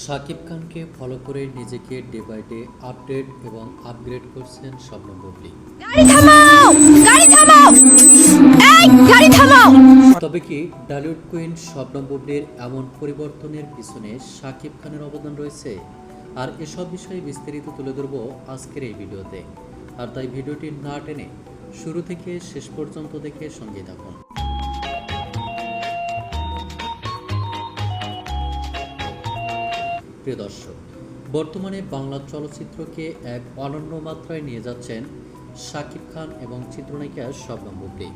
শাকিব খানকে ফলো করে নিজেকে ডে বাই ডে আপডেট এবং আপগ্রেড করছেন স্বপ্ন বুবলি। গাড়ি থামাও! গাড়ি থামাও! এই গাড়ি থামাও! তবে কি ডালিউড কুইন স্বপ্ন বুবলির এমন পরিবর্তনের পিছনে শাকিব খানের অবদান রয়েছে? আর এসব বিষয়ে বিস্তারিত তুলে ধরবো আজকের এই ভিডিওতে। আর তাই ভিডিওটি না টেনে শুরু থেকে শেষ পর্যন্ত দেখে সঙ্গে থাকুন। প্রিয় দর্শক, বর্তমানে বাংলা চলচ্চিত্রকে এক অনন্য মাত্রায় নিয়ে যাচ্ছেন শাকিব খান এবং চিত্রনায়িকা শবনম বুবলি।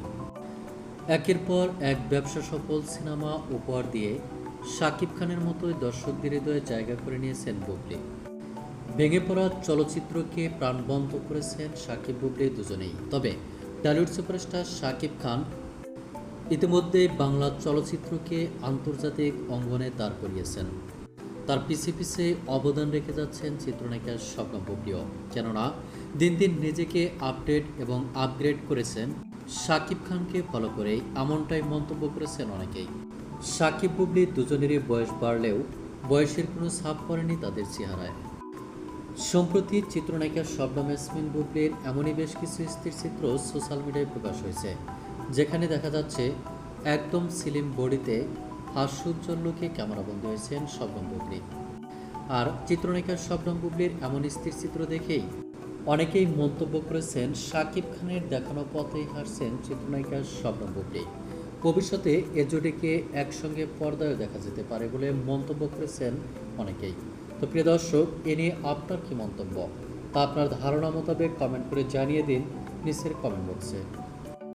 একের পর এক ব্যবসা সফল সিনেমা উপহার দিয়ে শাকিব খানের মতোই দর্শকদের হৃদয়ে জায়গা করে নিয়েছেন বুবলি। ভেঙে পড়া চলচ্চিত্রকে প্রাণবন্ত করেছেন শাকিব বুবলি দুজনেই। তবে টলিউড সুপারস্টার শাকিব খান ইতিমধ্যে বাংলা চলচ্চিত্রকে আন্তর্জাতিক অঙ্গনে দাঁড় করিয়েছেন। তার পিছে পিছে অবদান রেখে যাচ্ছেন চিত্রনায়িকা স্বপ্ন বুবলিও কেননা, দিন দিন নিজেকে আপডেট এবং আপগ্রেড করেছেন। শাকিব খানকে ফলো করে এমনটাই মন্তব্য করেছেন অনেকেই। শাকিব বুবলি দুজনেরই বয়স বাড়লেও বয়সের কোনো ছাপ পড়েনি তাদের চেহারায়। সম্প্রতি চিত্রনায়িকা শবনম ইয়াসমিন বুবলির এমনই বেশ কিছু স্থির চিত্র সোশ্যাল মিডিয়ায় প্রকাশ হয়েছে, যেখানে দেখা যাচ্ছে, একদম সিলিম বডিতে হাস্যোজ্জ্বল লোকে ক্যামেরাবন্দি হয়েছেন শবনম বুবলি। আর চিত্রনায়িকা শবনম বুবলির এমন স্থির চিত্র দেখেই অনেকেই মন্তব্য করেছেন শাকিব খানের দেখানো পথেই হারছেন চিত্রনায়িকা শবনম বুবলি। ভবিষ্যতে এ জোডিকে একসঙ্গে পর্দায় দেখা যেতে পারে বলে মন্তব্য করেছেন অনেকেই। তো প্রিয় দর্শক, এ নিয়ে আপনার কি মন্তব্য? তা আপনার ধারণা মোতাবেক কমেন্ট করে জানিয়ে দিন, নিচের কমেন্ট বক্সে।